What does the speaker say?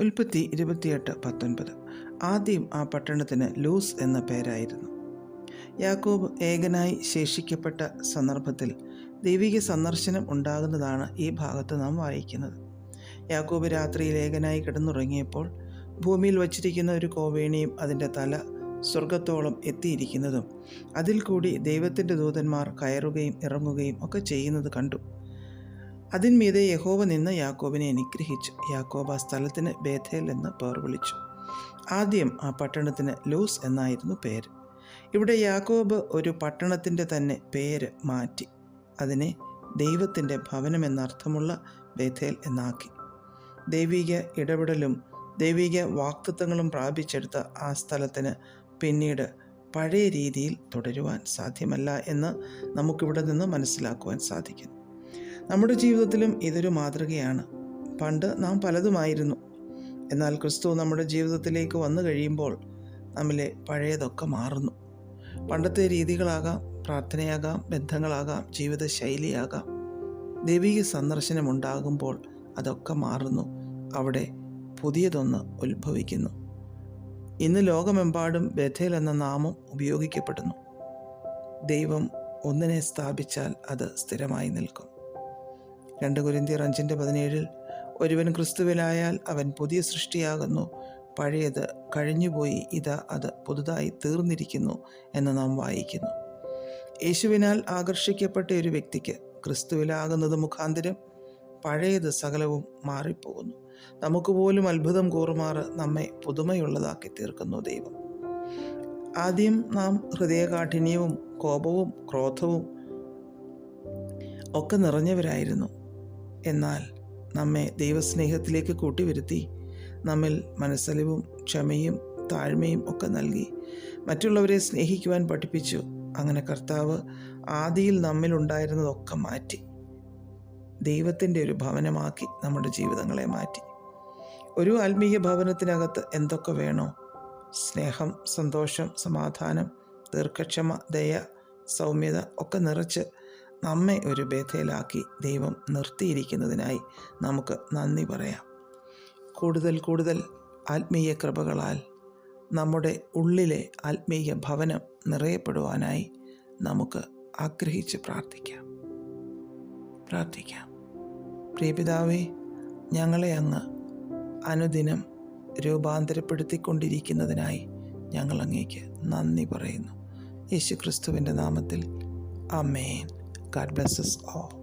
ഉൽപ്പത്തി ഇരുപത്തിയെട്ട് പത്തൊൻപത്. ആദ്യം ആ പട്ടണത്തിന് ലൂസ് എന്ന പേരായിരുന്നു. യാക്കോബ് ഏകനായി ശേഷിക്കപ്പെട്ട സന്ദർഭത്തിൽ ദൈവിക സന്ദർശനം ഉണ്ടാകുന്നതാണ് ഈ ഭാഗത്ത് നാം വായിക്കുന്നത്. യാക്കോബ് രാത്രിയിൽ ഏകനായി കിടന്നുറങ്ങിയപ്പോൾ ഭൂമിയിൽ വച്ചിരിക്കുന്ന ഒരു കോവേണിയും അതിന്റെ തല സ്വർഗത്തോളം എത്തിയിരിക്കുന്നതും അതിൽ കൂടി ദൈവത്തിന്റെ ദൂതന്മാർ കയറുകയും ഇറങ്ങുകയും ഒക്കെ ചെയ്യുന്നത് കണ്ടു. അതിന്മീതെ യഹോവ നിന്ന് യാക്കോബിനെ അനുഗ്രഹിച്ചു യാക്കോബ് ആ സ്ഥലത്തിന് ബേഥേൽ എന്ന് പേർ വിളിച്ചു. ആദ്യം ആ പട്ടണത്തിന് ലൂസ് എന്നായിരുന്നു പേര്. ഇവിടെ യാക്കോബ് ഒരു പട്ടണത്തിന്റെ തന്നെ പേര് മാറ്റി. അതിനെ ദൈവത്തിന്റെ ഭവനം എന്നർത്ഥമുള്ള ബേഥേൽ എന്നാക്കി. ദൈവിക ഇടപെടലും ദൈവിക വാക്തത്വങ്ങളും പ്രാപിച്ചെടുത്ത ആ സ്ഥലത്തിന് പിന്നീട് പഴയ രീതിയിൽ തുടരുവാൻ സാധ്യമല്ല എന്ന് നമുക്കിവിടെ നിന്ന് മനസ്സിലാക്കുവാൻ സാധിക്കുന്നു. നമ്മുടെ ജീവിതത്തിലും ഇതൊരു മാതൃകയാണ്. പണ്ട് നാം പലതുമായിരുന്നു. എന്നാൽ ക്രിസ്തു നമ്മുടെ ജീവിതത്തിലേക്ക് വന്നു കഴിയുമ്പോൾ നമ്മിലെ പഴയതൊക്കെ മാറുന്നു. പണ്ടത്തെ രീതികളാകാം പ്രാർത്ഥനയാകാം ബന്ധങ്ങളാകാം ജീവിതശൈലിയാകാം. ദൈവിക സന്ദർശനം ഉണ്ടാകുമ്പോൾ അതൊക്കെ മാറുന്നു. അവിടെ പുതിയതൊന്ന് ഉത്ഭവിക്കുന്നു. ഇന്ന് ലോകമെമ്പാടും ബഥേൽ എന്ന നാമം ഉപയോഗിക്കപ്പെടുന്നു. ദൈവം ഒന്നിനെ സ്ഥാപിച്ചാൽ അത് സ്ഥിരമായി നിൽക്കും. രണ്ട് കുരിന്തിയർ അഞ്ചിന്റെ പതിനേഴിൽ ഒരുവൻ ക്രിസ്തുവിലായാൽ അവൻ പുതിയ സൃഷ്ടിയാകുന്നു. പഴയത് കഴിഞ്ഞുപോയി ഇതാ അത് പുതുതായി തീർന്നിരിക്കുന്നു എന്ന് നാം വായിക്കുന്നു. യേശുവിനാൽ ആകർഷിക്കപ്പെട്ട ഒരു വ്യക്തിക്ക് ക്രിസ്തുവിലാകുന്നത് മുഖാന്തരം പഴയത് സകലവും മാറിപ്പോകുന്നു. നമുക്ക് പോലും അത്ഭുതം കൂറുമാറ് നമ്മെ പുതുമയുള്ളതാക്കി തീർക്കുന്നു ദൈവം. ആദ്യം നാം ഹൃദയകാഠിന്യവും കോപവും ക്രോധവും ഒക്കെ നിറഞ്ഞവരായിരുന്നു. എന്നാൽ നമ്മെ ദൈവസ്നേഹത്തിലേക്ക് കൂട്ടിവരുത്തി നമ്മിൽ മനസ്സലിവും ക്ഷമയും താഴ്മയും ഒക്കെ നൽകി മറ്റുള്ളവരെ സ്നേഹിക്കുവാൻ പഠിപ്പിച്ചു. അങ്ങനെ കർത്താവ് ആദിയിൽ നമ്മിലുണ്ടായിരുന്നതൊക്കെ മാറ്റി. ദൈവത്തിന്റെ ഒരു ഭവനമാക്കി നമ്മുടെ ജീവിതങ്ങളെ മാറ്റി. ഒരു ആത്മീയ ഭവനത്തിനകത്ത് എന്തൊക്കെ വേണോ? സ്നേഹം സന്തോഷം സമാധാനം ദീർഘക്ഷമ ദയ സൗമ്യത ഒക്കെ നിറച്ച് നമ്മെ ഒരു ബേധയിലാക്കി ദൈവം നിർത്തിയിരിക്കുന്നതിനായി നമുക്ക് നന്ദി പറയാം. കൂടുതൽ കൂടുതൽ ആത്മീയ കൃപകളാൽ നമ്മുടെ ഉള്ളിലെ ആത്മീയ ഭവനം നിറയപ്പെടുവാനായി നമുക്ക് ആഗ്രഹിച്ച് പ്രാർത്ഥിക്കാം. പ്രാർത്ഥിക്കാം. പ്രിയപിതാവേ ഞങ്ങളെ അങ്ങ് അനുദിനം രൂപാന്തരപ്പെടുത്തിക്കൊണ്ടിരിക്കുന്നതിനായി ഞങ്ങൾ അങ്ങേക്ക് നന്ദി പറയുന്നു. യേശു ക്രിസ്തുവിന്റെ നാമത്തിൽ. അമേൻ God bless us all.